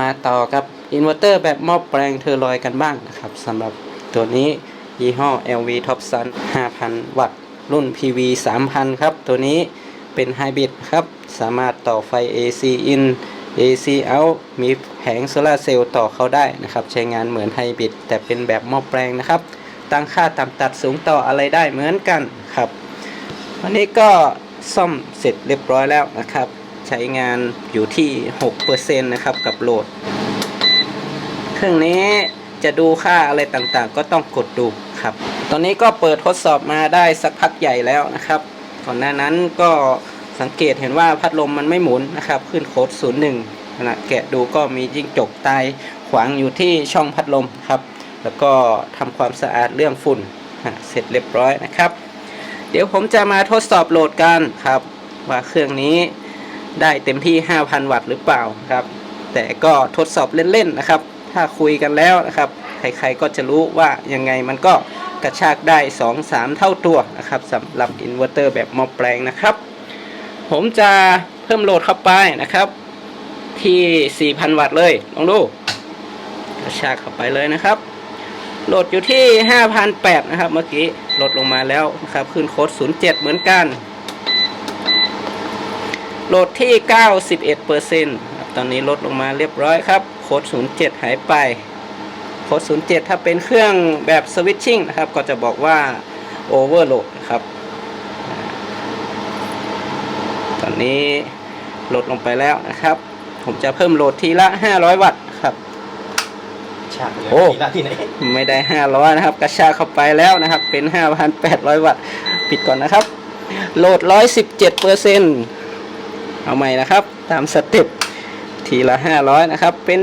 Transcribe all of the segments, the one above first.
มาต่อกับอินเวอร์เตอร์แบบหม้อแปลงเทอร์ลอยกันบ้างนะครับสำหรับตัวนี้ยี่ห้อ LV Top Sun 5,000 วัตต์ รุ่น PV 3,000 ครับ ตัวนี้เป็นไฮบริดครับ สามารถต่อไฟ AC in AC out มีแผงโซลาเซลล์ต่อเข้าได้นะครับ ใช้งานเหมือนไฮบริดแต่เป็นแบบหม้อแปลงนะครับ ตั้งค่าต่ำตัดสูงต่ออะไรได้เหมือนกันครับ วันนี้ก็ซ่อมเสร็จเรียบร้อยแล้วนะครับ ใช้งานอยู่ที่ 6%นะครับกับโหลด เครื่องนี้จะดูค่าอะไรต่างๆ ก็ต้องกดดูครับ ตอนนี้ก็เปิดทดสอบมาได้สักพักใหญ่แล้วนะครับ ก่อนหน้านั้นก็สังเกตเห็นว่าพัดลมมันไม่หมุนนะครับ ขึ้นโค้ด 01ขณะแกะดูก็มีจิ้งจกตายขวางอยู่ที่ช่องพัดลมครับ แล้วก็ทำความสะอาดเรื่องฝุ่น เสร็จเรียบร้อยนะครับ เดี๋ยวผมจะมาทดสอบโหลดกันครับ ว่าเครื่องนี้ ได้เต็มที่ 5,000 วัตต์หรือเปล่าครับ แต่ก็ทดสอบเล่นๆนะครับ ถ้าคุยกันแล้วนะครับ ใครๆก็จะรู้ว่ายังไงมันก็กระชากได้ 2-3 เท่าตัวนะครับสำหรับอินเวอร์เตอร์แบบหม้อแปลงนะครับ ผมจะเพิ่มโหลดเข้าไปนะครับ ที่ 4,000 วัตต์เลยลองดูกระชากเข้าไปเลยนะครับโหลดอยู่ที่ 5,008นะครับ เมื่อกี้ ลดลงมาแล้วนะครับ ขึ้นโค้ด07 เหมือนกัน โหลดที่ 91%ครับตอนนี้ลดลงมาเรียบร้อยครับ โค้ด 07 หายไป โค้ด 07 ถ้าเป็นเครื่องแบบสวิตชิ่งนะครับ ก็จะบอกว่า Overload นะครับ ตอนนี้ลดลงไปแล้วนะครับ ผมจะเพิ่มโหลดทีละ 500 วัตต์ครับฉากเลยโอ้ทีละที่ไหนไม่ได้ 500 นะครับ กระชากเข้าไปแล้วนะครับ เป็น 5,800 วัตต์ ปิดก่อนนะครับ โหลด 117เปอร์เซ็นต์ เอาใหม่นะครับ ตามสเต็ปทีละ 500 นะครับ เป็น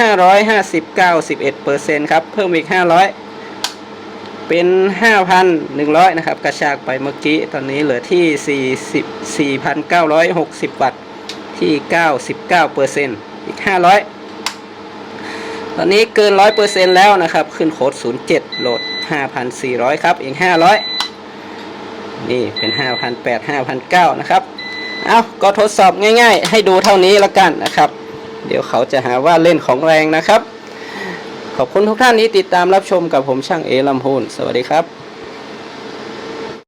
4,550 91เปอร์เซ็นต์ครับ เพิ่มอีก 500 เป็น 5,100 นะครับ กระชากไปเมื่อกี้ ตอนนี้เหลือที่ 40 4,960 วัตต์ ที่ 99เปอร์เซ็นต์อีก 500 ตอนนี้เกิน 100%แล้วนะครับ ขึ้นโค้ด 07 โหลด 5,400 ครับ อีก 500 นี่เป็น 5,800 5,900 นะครับ เอาก็ทดสอบง่าย ๆ ให้ดูเท่านี้ละกันนะครับ เดี๋ยวเขาจะหาว่าเล่นของแรงนะครับ ขอบคุณทุกท่านที่ติดตามรับชมกับผมช่างเอลำพูนสวัสดีครับ